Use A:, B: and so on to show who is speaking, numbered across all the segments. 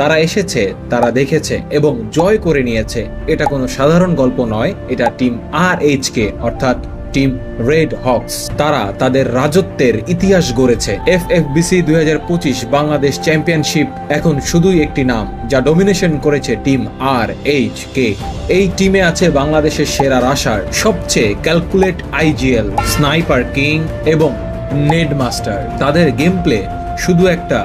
A: তারা এসেছে, তারা দেখেছে এবং জয় করে নিয়েছে। এটা কোনো সাধারণ গল্প নয়, এটা টিম আর এইচ কে অর্থাৎ টিম রেড হকস তারা তাদের রাজত্বের ইতিহাস গড়েছে। এফ এফ বিসি দুই বাংলাদেশ চ্যাম্পিয়নশিপ এখন শুধুই একটি নাম, যা ডমিনেশন করেছে টিম আর এইচ কে এই টিমে আছে বাংলাদেশের সেরা রাশার সবচেয়ে ক্যালকুলেট আইজিএল স্নাইপার কিং এবং নেড মাস্টার তাদের গেম প্লে শুধু একটা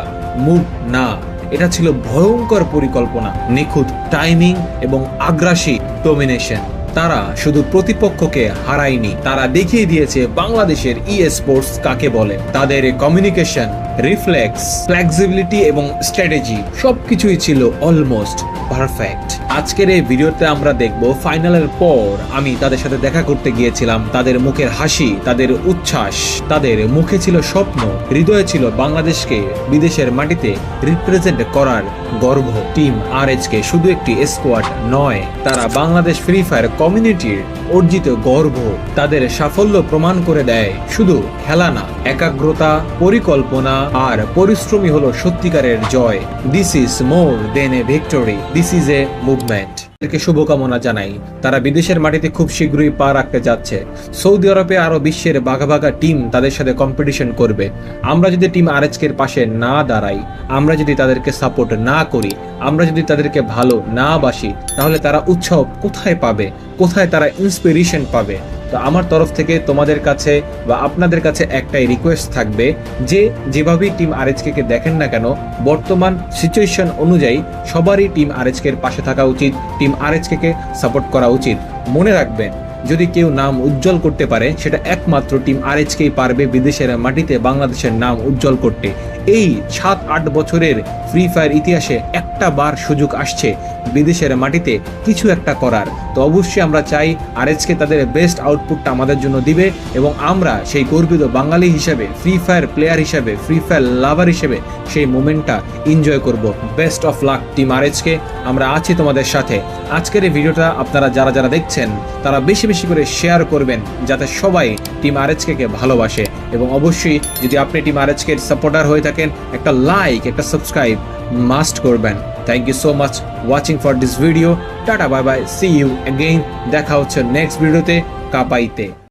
A: মুভ না। এটা ছিল ভয়ঙ্কর পরিকল্পনা, নিখুঁত টাইমিং এবং আগ্রাসী ডোমিনেশন তারা শুধু প্রতিপক্ষকে হারায়নি, তারা দেখিয়ে দিয়েছে বাংলাদেশের ই স্পোর্টস কাকে বলে। তাদের কমিউনিকেশন রিফ্লেক্স ফ্লেক্সিবিলিটি এবং স্ট্র্যাটেজি সবকিছুই ছিল অলমোস্ট পারফেক্ট আজকের এই ভিডিওতে আমরা দেখব ফাইনালের পর আমি তাদের সাথে দেখা করতে গিয়েছিলাম, তাদের মুখের হাসি, তাদের উচ্ছ্বাস, তাদের মুখে ছিল স্বপ্ন, হৃদয়ে ছিল বাংলাদেশকে বিদেশের মাটিতে রিপ্রেজেন্ট করার গর্ব। টিম আর কে শুধু একটি স্কোয়াড নয়, তারা বাংলাদেশ ফ্রি ফায়ার কমিউনিটির অর্জিত গর্ব, তাদের সাফল্য প্রমাণ করে দেয়। শুধু খেলা না, একাগ্রতা, পরিকল্পনা আর পরিশ্রমী হলো সত্যিকারের জয়। This is more than a victory this is a movement শুভকামনা জানাই। তারা বিদেশের মাটিতে খুব শীঘ্রই পা রাখতে যাচ্ছে। সৌদি আরবে আরও বিশ্বের বাঘা টিম তাদের সাথে কম্পিটিশন করবে। আমরা যদি টিম আরএচকের পাশে না দাঁড়াই, আমরা যদি তাদেরকে সাপোর্ট না করি, আমরা যদি তাদেরকে ভালো না বাসি, তাহলে তারা উৎসাহ কোথায় পাবে? কোথায় তারা ইন্সপিরেশন পাবে? তো আমার তরফ থেকে তোমাদের কাছে বা আপনাদের কাছে একটাই রিকোয়েস্ট থাকবে যে যেভাবেই টিম আরএচকে দেখেন না কেন, বর্তমান সিচুয়েশন অনুযায়ী সবারই টিম আরএচকে এর পাশে থাকা উচিত টিম আরএচকে কে সাপোর্ট করা উচিত। মনে রাখবেন, যদি কেউ নাম উজ্জ্বল করতে পারে, সেটা একমাত্র টিম আরএচকেই পারবে বিদেশের মাটিতে বাংলাদেশের নাম উজ্জ্বল করতে। এই সাত আট বছরের ফ্রি ফায়ার ইতিহাসে একটা বার সুযোগ আসছে বিদেশের মাটিতে কিছু একটা করার। তো অবশ্যই আমরা চাই আরএচকে তাদের বেস্ট আউটপুটটা আমাদের জন্য দিবে এবং আমরা সেই গর্বিত বাঙালি হিসেবে ফ্রি ফায়ার প্লেয়ার হিসেবে ফ্রি ফায়ার লাভার হিসেবে সেই মোমেন্টটা এনজয় করব। Best of luck team RHK আমরা আছি তোমাদের সাথে। আজকের এই ভিডিওটা আপনারা যারা যারা দেখছেন, তারা বেশি বেশি করে শেয়ার করবেন যাতে সবাই টিম আরএচকে কে ভালোবাসে। এবং অবশ্যই যদি আপনি টিম আরএচকে এর সাপোর্টার হয়ে থাকেন, একটা লাইক একটা সাবস্ক্রাইব মাস্ট করবেন। Thank you so much watching for this video tata bye bye see you again দেখা হচ্ছে নেক্সট ভিডিওতে কাপাইতে।